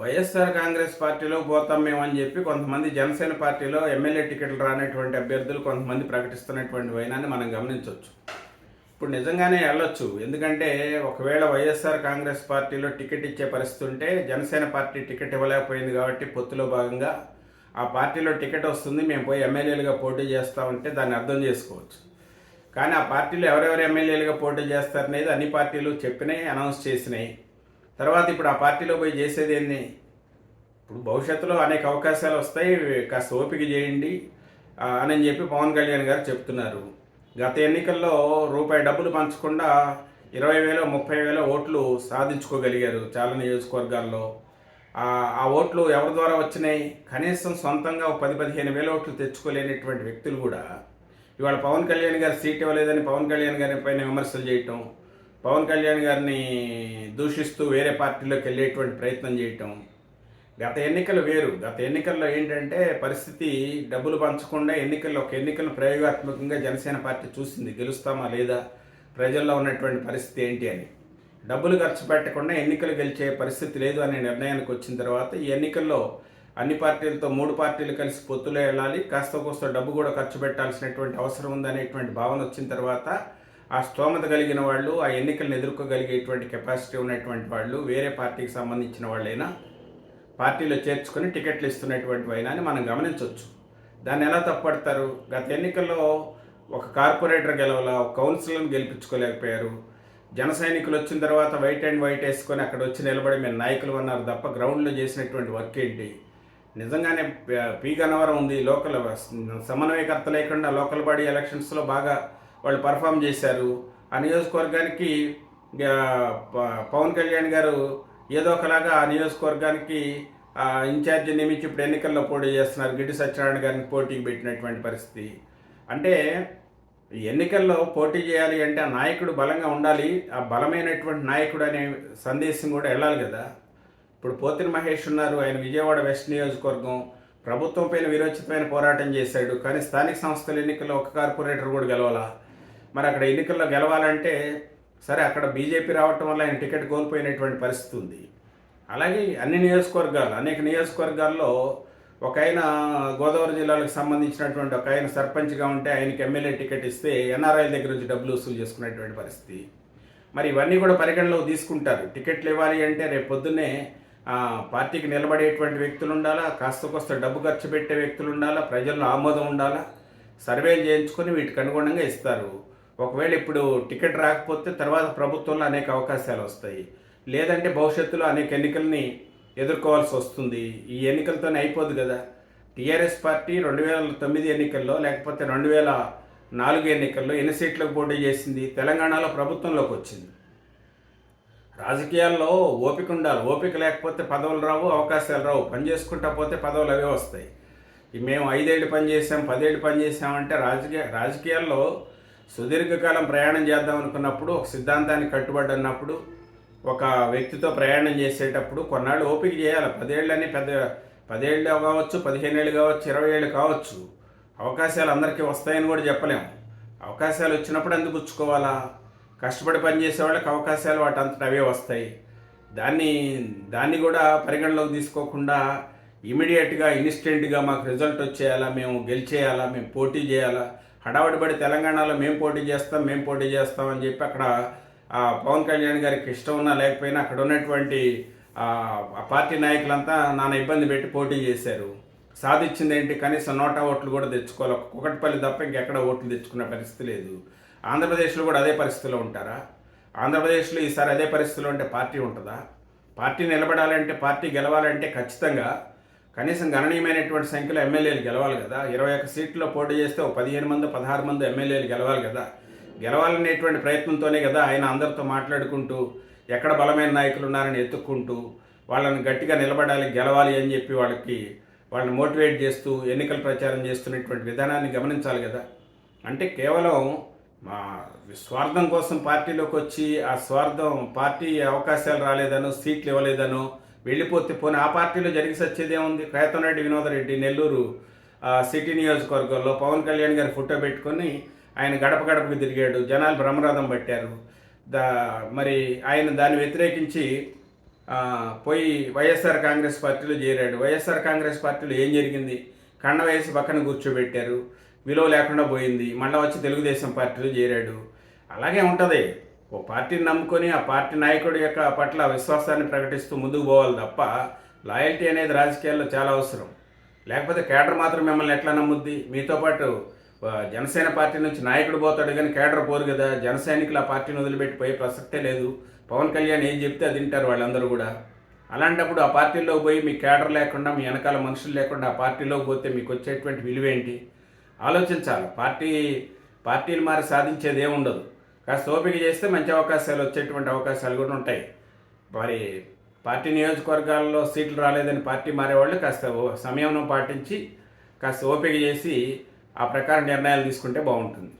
వైఎస్ఆర్ కాంగ్రెస్ పార్టీలో పోతాం మేము అని చెప్పి కొంతమంది జనసేన పార్టీలో ఎమ్మెల్యే టికెట్లు రానటువంటి అభ్యర్థులు కొంతమంది ప్రకటిస్తున్నటువంటి వైనాన్ని మనం గమనించవచ్చు. ఇప్పుడు నిజంగానే వెళ్ళొచ్చు. ఎందుకంటే ఒకవేళ వైఎస్ఆర్ కాంగ్రెస్ పార్టీలో టికెట్ ఇచ్చే పరిస్థితి ఉంటే జనసేన పార్టీ టికెట్ ఇవ్వలేకపోయింది కాబట్టి పొత్తులో భాగంగా ఆ పార్టీలో టికెట్ వస్తుంది మేము పోయి ఎమ్మెల్యేలుగా పోటీ చేస్తామంటే దాన్ని అర్థం చేసుకోవచ్చు. కానీ ఆ పార్టీలో ఎవరెవరు ఎమ్మెల్యేలుగా పోటీ చేస్తారనేది అన్ని పార్టీలు చెప్పినాయి అనౌన్స్ చేసినాయి తర్వాత ఇప్పుడు ఆ పార్టీలో పోయి చేసేది ఏంది? ఇప్పుడు భవిష్యత్తులో అనేక అవకాశాలు వస్తాయి కాస్త ఓపిక చేయండి అని చెప్పి పవన్ కళ్యాణ్ గారు చెప్తున్నారు. గత ఎన్నికల్లో రూపాయి డబ్బులు పంచకుండా ఇరవై వేల ముప్పై వేల ఓట్లు సాధించుకోగలిగారు చాలా నియోజకవర్గాల్లో. ఆ ఓట్లు ఎవరి ద్వారా వచ్చినాయి? కనీసం సొంతంగా ఒక పది పదిహేను వేల ఓట్లు తెచ్చుకోలేనటువంటి వ్యక్తులు కూడా ఇవాళ పవన్ కళ్యాణ్ గారు సీట్ ఇవ్వలేదని పవన్ కళ్యాణ్ గారి పైన విమర్శలు చేయటం పవన్ కళ్యాణ్ గారిని దూషిస్తూ వేరే పార్టీలోకి వెళ్ళేటువంటి ప్రయత్నం చేయటం. గత ఎన్నికలు వేరు. గత ఎన్నికల్లో ఏంటంటే పరిస్థితి డబ్బులు పంచకుండా ఎన్నికల్లో ఒక ఎన్నికలను ప్రయోగాత్మకంగా జనసేన పార్టీ చూసింది. గెలుస్తామా లేదా? ప్రజల్లో ఉన్నటువంటి పరిస్థితి ఏంటి అని. డబ్బులు ఖర్చు పెట్టకుండా ఎన్నికలు గెలిచే పరిస్థితి లేదు అనే నిర్ణయానికి వచ్చిన తర్వాత ఈ ఎన్నికల్లో అన్ని పార్టీలతో మూడు పార్టీలు కలిసి పొత్తులో వెళ్ళాలి. కాస్త కోస్త డబ్బు కూడా ఖర్చు పెట్టాల్సినటువంటి అవసరం ఉందనేటువంటి భావన వచ్చిన తర్వాత ఆ స్తోమత కలిగిన వాళ్ళు ఆ ఎన్నికలను ఎదుర్కోగలిగేటువంటి కెపాసిటీ ఉన్నటువంటి వాళ్ళు వేరే పార్టీకి సంబంధించిన వాళ్ళైనా పార్టీలో చేర్చుకొని టికెట్లు ఇస్తున్నటువంటి అయినా అని మనం గమనించవచ్చు. దాన్ని ఎలా తప్పడతారు గత ఎన్నికల్లో ఒక కార్పొరేటర్ గెలవాల ఒక కౌన్సిలర్ని గెలిపించుకోలేకపోయారు. జన సైనికులు వచ్చిన తర్వాత వైట్ అండ్ వైట్ వేసుకొని అక్కడ వచ్చి నిలబడి మేము నాయకులు అన్నారు తప్ప గ్రౌండ్లో చేసినటువంటి వర్క్ ఏంటి? నిజంగానే పీగనవరం పీ గన్నవరం ఉంది లోకల్ సమన్వయకర్త లేకుండా లోకల్ బాడీ ఎలక్షన్స్లో బాగా వాళ్ళు పర్ఫామ్ చేశారు. ఆ నియోజకవర్గానికి ప- పవన్ కళ్యాణ్ గారు ఏదో ఒకలాగా ఆ నియోజకవర్గానికి ఆ, ఇన్ఛార్జి నియమించి ఇప్పుడు ఎన్నికల్లో పోటీ చేస్తున్నారు. గిడ్డి సత్యనారాయణ గారిని పోటీకి పెట్టినటువంటి పరిస్థితి. అంటే ఎన్నికల్లో పోటీ చేయాలి అంటే ఆ నాయకుడు బలంగా ఉండాలి. ఆ బలమైనటువంటి నాయకుడు అనే సందేశం కూడా వెళ్ళాలి కదా. ఇప్పుడు పోతిన మహేష్ ఉన్నారు. ఆయన విజయవాడ వెస్ట్ నియోజకవర్గం. ప్రభుత్వం పైన విరోచితమైన పోరాటం చేశాడు. కానీ స్థానిక సంస్థల ఎన్నికల్లో ఒక కార్పొరేటర్ కూడా గెలవాలా? మరి అక్కడ ఎన్నికల్లో గెలవాలంటే సరే అక్కడ బీజేపీ రావటం వల్ల ఆయన టికెట్ కోల్పోయినటువంటి పరిస్థితి ఉంది. అలాగే అన్ని నియోజకవర్గాలు అనేక నియోజకవర్గాల్లో ఒక ఆయన గోదావరి జిల్లాలకు సంబంధించినటువంటి ఒక ఆయన సర్పంచ్గా ఉంటే ఆయనకి ఎమ్మెల్యే టికెట్ ఇస్తే ఎన్ఆర్ఐల దగ్గర నుంచి డబ్బులు వసూలు చేసుకునేటువంటి పరిస్థితి. మరి ఇవన్నీ కూడా పరిగణలోకి తీసుకుంటారు. టికెట్లు ఇవ్వాలి అంటే రేపు పొద్దున్నే పార్టీకి నిలబడేటువంటి వ్యక్తులు ఉండాలా కాస్త కోస్త డబ్బు ఖర్చు పెట్టే వ్యక్తులు ఉండాలా ప్రజల్లో ఆమోదం ఉండాలా సర్వేలు చేయించుకొని వీటికి అనుగుణంగా ఇస్తారు. ఒకవేళ ఇప్పుడు టికెట్ రాకపోతే తర్వాత ప్రభుత్వంలో అనేక అవకాశాలు వస్తాయి. లేదంటే భవిష్యత్తులో అనేక ఎన్నికల్ని ఎదుర్కోవాల్సి వస్తుంది. ఈ ఎన్నికలతోనే అయిపోదు కదా. టీఆర్ఎస్ పార్టీ రెండు వేల తొమ్మిది ఎన్నికల్లో లేకపోతే రెండు వేల నాలుగు ఎన్నికల్లో ఎన్ని సీట్లకు పోటీ చేసింది? తెలంగాణలో ప్రభుత్వంలోకి వచ్చింది. రాజకీయాల్లో ఓపిక ఉండాలి. ఓపిక లేకపోతే పదవులు రావు అవకాశాలు రావు. పని చేసుకుంటా పోతే పదవులు అవే వస్తాయి. మేము ఐదేళ్ళు పని చేసాం పదేళ్ళు పని చేసామంటే రాజకీయ రాజకీయాల్లో సుదీర్ఘకాలం ప్రయాణం చేద్దాం అనుకున్నప్పుడు ఒక సిద్ధాంతానికి కట్టుబడి అన్నప్పుడు ఒక వ్యక్తితో ప్రయాణం చేసేటప్పుడు కొన్నాళ్ళు ఓపిక చేయాలి. పదేళ్ళని పెద్ద పదేళ్ళు కావచ్చు పదిహేను ఏళ్ళు కావచ్చు ఇరవై ఏళ్ళు కావచ్చు. అవకాశాలు అందరికీ వస్తాయని కూడా చెప్పలేము. అవకాశాలు వచ్చినప్పుడు ఎందుకు పుచ్చుకోవాలా? కష్టపడి పనిచేసే వాళ్ళకి అవకాశాలు వాటి అంతటా అవే వస్తాయి. దాన్ని దాన్ని కూడా పరిగణలోకి తీసుకోకుండా ఇమీడియట్గా ఇన్స్టెంట్గా మాకు రిజల్ట్ వచ్చేయాలా? మేము గెలిచేయాలా? మేము పోటీ చేయాలా? హడావడి పడి తెలంగాణలో మేము పోటీ చేస్తాం మేము పోటీ చేస్తాం అని చెప్పి అక్కడ పవన్ కళ్యాణ్ గారికి ఇష్టం ఉన్నా లేకపోయినా అక్కడ ఉన్నటువంటి పార్టీ నాయకులంతా నాన్న ఇబ్బంది పెట్టి పోటీ చేశారు. సాధించింది ఏంటి? కనీసం నోటా ఓట్లు కూడా తెచ్చుకోవాలి. కుకట్పల్లి తప్ప ఇంకెక్కడ ఓట్లు తెచ్చుకున్న పరిస్థితి లేదు. ఆంధ్రప్రదేశ్లో కూడా అదే పరిస్థితిలో ఉంటారా? ఆంధ్రప్రదేశ్లో ఈసారి అదే పరిస్థితిలో ఉంటే పార్టీ ఉంటుందా? పార్టీ నిలబడాలంటే పార్టీ గెలవాలంటే ఖచ్చితంగా కనీసం గణనీయమైనటువంటి సంఖ్యలో ఎమ్మెల్యేలు గెలవాలి కదా. ఇరవై ఒక్క సీట్లో పోటీ చేస్తే ఒక పదిహేను మంది పదహారు మంది ఎమ్మెల్యేలు గెలవాలి కదా. గెలవాలనేటువంటి ప్రయత్నంతోనే కదా ఆయన అందరితో మాట్లాడుకుంటూ ఎక్కడ బలమైన నాయకులు ఉన్నారని ఎత్తుక్కుంటూ వాళ్ళని గట్టిగా నిలబడాలి గెలవాలి అని చెప్పి వాళ్ళకి వాళ్ళని మోటివేట్ చేస్తూ ఎన్నికల ప్రచారం చేస్తున్నటువంటి విధానాన్ని గమనించాలి కదా. అంటే కేవలం మా స్వార్థం కోసం పార్టీలోకి వచ్చి ఆ స్వార్థం పార్టీ అవకాశాలు రాలేదనో సీట్లు ఇవ్వలేదనో వెళ్ళిపోతే పోనీ ఆ పార్టీలో జరిగి సచ్చేదేముంది కేతనరెడ్డి వినోదరెడ్డి నెల్లూరు సిటీ నియోజకవర్గంలో పవన్ కళ్యాణ్ గారి ఫోటో పెట్టుకొని ఆయన గడప గడపకి తిరిగాడు. జనాలు బ్రహ్మరథం పట్టారు. దా మరి ఆయన దాన్ని వ్యతిరేకించి పోయి వైఎస్ఆర్ కాంగ్రెస్ పార్టీలో చేరాడు. వైఎస్ఆర్ కాంగ్రెస్ పార్టీలో ఏం జరిగింది? కన్న వయసు పక్కన కూర్చోబెట్టారు. విలువ లేకుండా పోయింది. మళ్ళీ వచ్చి తెలుగుదేశం పార్టీలో చేరాడు. అలాగే ఉంటుంది. ఓ పార్టీని నమ్ముకొని ఆ పార్టీ నాయకుడి యొక్క పట్ల విశ్వాసాన్ని ప్రకటిస్తూ ముందుకు పోవాలి తప్ప లాయల్టీ అనేది రాజకీయాల్లో చాలా అవసరం. లేకపోతే కేడర్ మాత్రం మిమ్మల్ని ఎట్లా నమ్ముద్ది? మీతో పాటు జనసేన పార్టీ నుంచి నాయకుడు పోతాడు కానీ కేడర్ పోరు కదా. జన సైనికులు ఆ పార్టీని వదిలిపెట్టి పోయే ప్రసక్తే లేదు. పవన్ కళ్యాణ్ ఏం చెప్తే అది తింటారు వాళ్ళందరూ కూడా. అలాంటప్పుడు ఆ పార్టీలో పోయి మీ కేడర్ లేకుండా మీ వెనకాల మనుషులు లేకుండా ఆ పార్టీలోకి పోతే మీకు వచ్చేటువంటి విలువ ఏంటి ఆలోచించాలి. పార్టీ పార్టీలు మారి సాధించేది ఏముండదు. కాస్త ఓపిక చేస్తే మంచి అవకాశాలు వచ్చేటువంటి అవకాశాలు కూడా ఉంటాయి. మరి పార్టీ నియోజకవర్గాల్లో సీట్లు రాలేదని పార్టీ మారేవాళ్ళు కాస్త సమయం పాటించి కాస్త ఓపిక చేసి ఆ ప్రకారం నిర్ణయాలు తీసుకుంటే బాగుంటుంది.